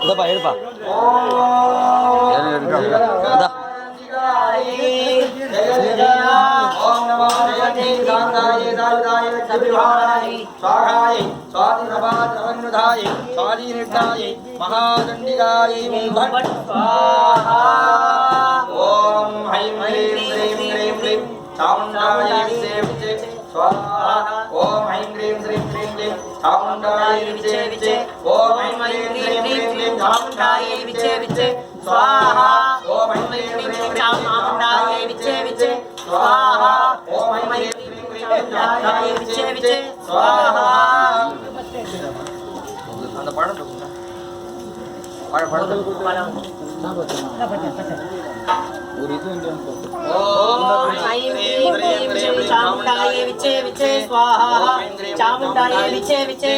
எடுப்பா எடுப்பா ஓம் நமோ ஜெயதே சாந்தாய சாயுதாய ஓம் ஹைம் ஹ்ரீம் சாமுண்டாய சேவிச்சே ஓம் ஹைம் க்ரீம் க்ரீம் க்ரீம் க்ரீம் சாமுண்டாய விச்சே விச்சே ஓம் ஹைம் க்ரீம் க்ரீம் க்ரீம் க்ரீம் சாமுண்டாய விச்சே விச்சே ஸ்வாஹா ஓம் ஹைம் க்ரீம் க்ரீம் க்ரீம் சாமுண்டாய விச்சே விச்சே ஸ்வாஹா ஓம் ஹைம் க்ரீம் க்ரீம் க்ரீம் சாமுண்டாய விச்சே விச்சே ஸ்வாஹா. அந்த பழம் பழம் பழம் ஒரு இது வந்து ॐ ऐं विचे विचे स्वाहा चामुण्डायै विचे विचे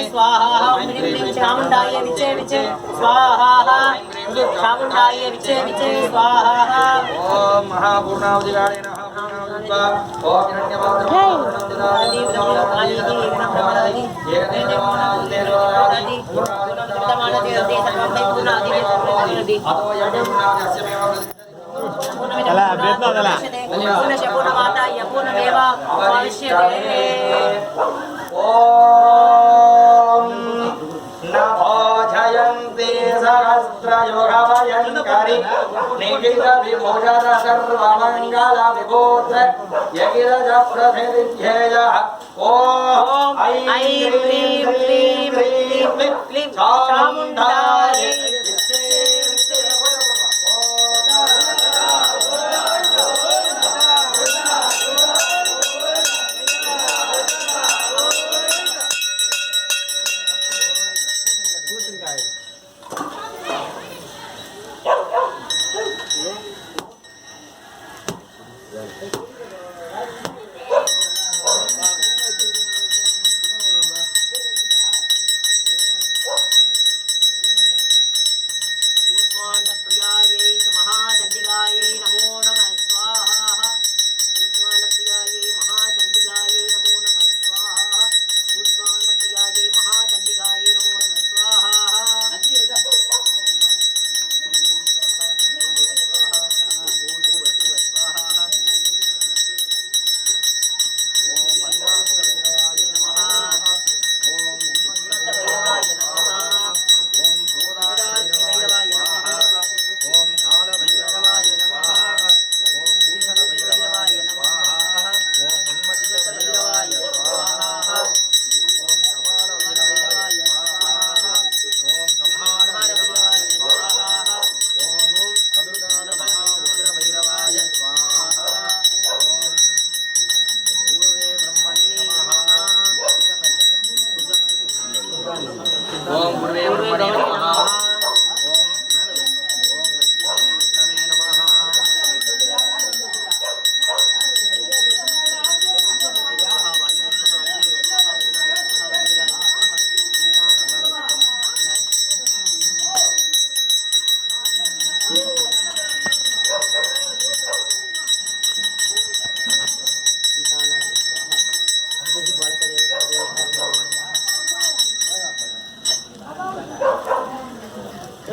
पुनशपुनमाता यपुनमेव भविष्यते ॐ नभो जयन्ति सहस्रयुगभयङ्करि निखिलविभूषण सर्वमङ्गलविभूत्र यगिरजप्रतिध्येयः ॐ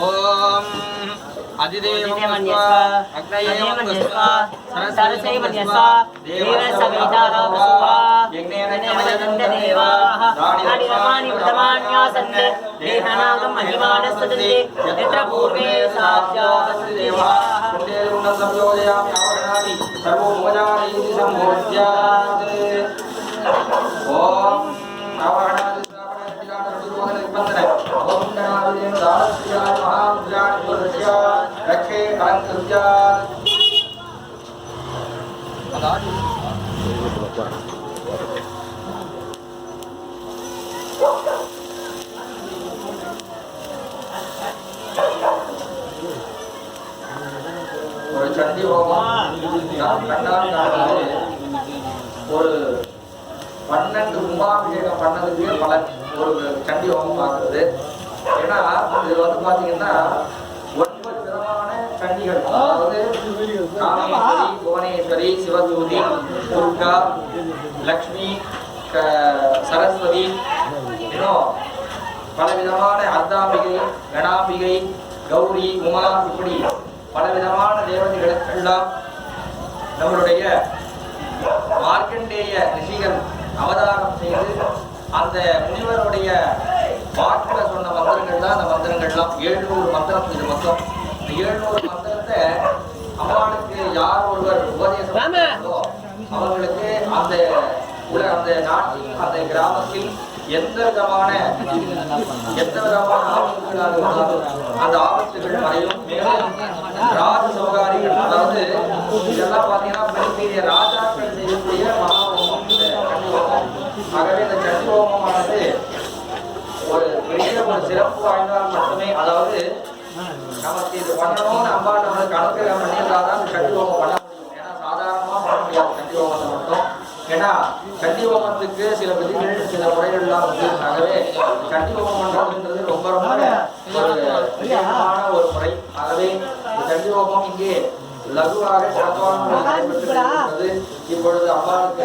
ఓం అధిదేవం అగ్నయేవం సరసైవ దేవాణి ప్రథమాన్యాసన్ దేహనాగం మహిమానస్తతే యత్ర పూర్వే సాధ్యాస్తి దేవా కుండే ஒரு சண்டி ஹோமம் நாம் கண்டால் ஒரு பன்னெண்டு கும்பாபிஷேகம் பண்ணதுக்கு பல ஒரு சண்டி ஹோமம் பார்க்குறது. ஏன்னா இது வந்து பாத்தீங்கன்னா ஒன்பது விதமான சண்டிகள் அதாவது காமேஸ்வரி புவனேஸ்வரி சிவசூதி துர்கா லக்ஷ்மி சரஸ்வதி இன்னும் பலவிதமான அர்த்தாம்பிகை கணாம்பிகை கௌரி உமா இப்படி பலவிதமான தேவதைகளுக்கு எல்லாம் நம்மளுடைய மார்க்கண்டேய ரிஷிகள் அவதாரம் செய்து அந்த முனிவருடைய வாக்கில் சொன்ன மந்திரங்கள் தான் அந்த மந்திரங்கள்லாம். ஏழுநூறு மந்திரம் இது மொத்தம். ஏழுநூறு மந்திரத்தை அம்மாளுக்கு யார் ஒருவர் உபதேசம் அவர்களுக்கு அந்த உல அந்த நாட்டில் அந்த கிராமத்தில் எந்த விதமான எந்த விதமான ஆபத்துகளாக இருந்தாலும் அந்த ஆபத்துகள் மறையும் மேலும் ராஜ சௌகாரிகள் அதாவது இதெல்லாம் பார்த்தீங்கன்னா பெரிய ராஜாக்கள் செய்யக்கூடிய மகா ஹோமம் இந்த ஆகவே இந்த சண்டி ஹோமமானது ஒரு பெரிய ஒரு சிறப்பு வாய்ந்தால் மட்டுமே அதாவது நமக்கு இது பண்ணணும்னு அம்மா நம்மளுக்கு அனுகிரகம் பண்ணியிருந்தாதான் சண்டி ஹோமம் பண்ண முடியும் ஏன்னா சாதாரணமா பண்ண முடியாது சண்டி ஹோமத்தை மட்டும் ஏன்னா சண்டி ஹோமத்துக்கு சில விதிகள் சில முறைகள்லாம் ஆகவே சண்டி ஹோமம் பண்றதுன்றது ரொம்ப ரொம்ப ஒரு முக்கியமான ஒரு முறை ஆகவே சண்டி ஹோமம் இங்கே லகுவாக சிறப்பான முறையில் நடைபெற்றுக் கொண்டிருக்கிறது. இப்பொழுது அம்மாவுக்கு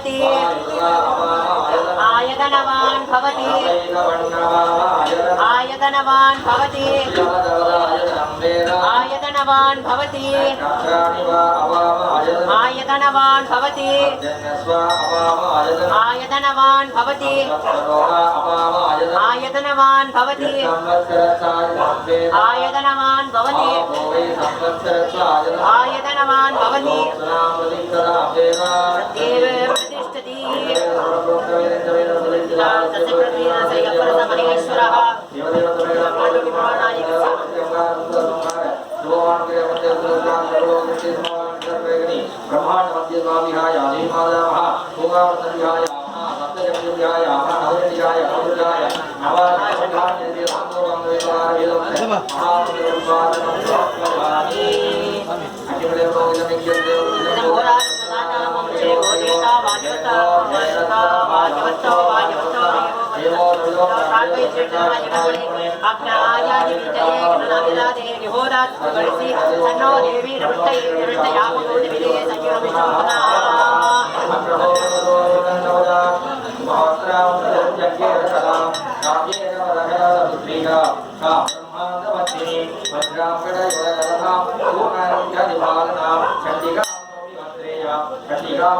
भवति। आयतनवान् भवति। आयतनवान् भवति। आयतनवान् भवति। आयतनवान् भवति। आयतनवान् भवति। आयतनवान् भवति। आयतनवान् भवति। आयतनवान् भवति। देव Namo Namo సన్నో దేవి నమృష్ట నమృష్ట యామగౌడి విలే సంయుడ విశ్వనా చండిగా చండిగా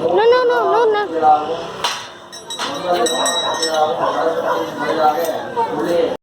No, no, no, no, no.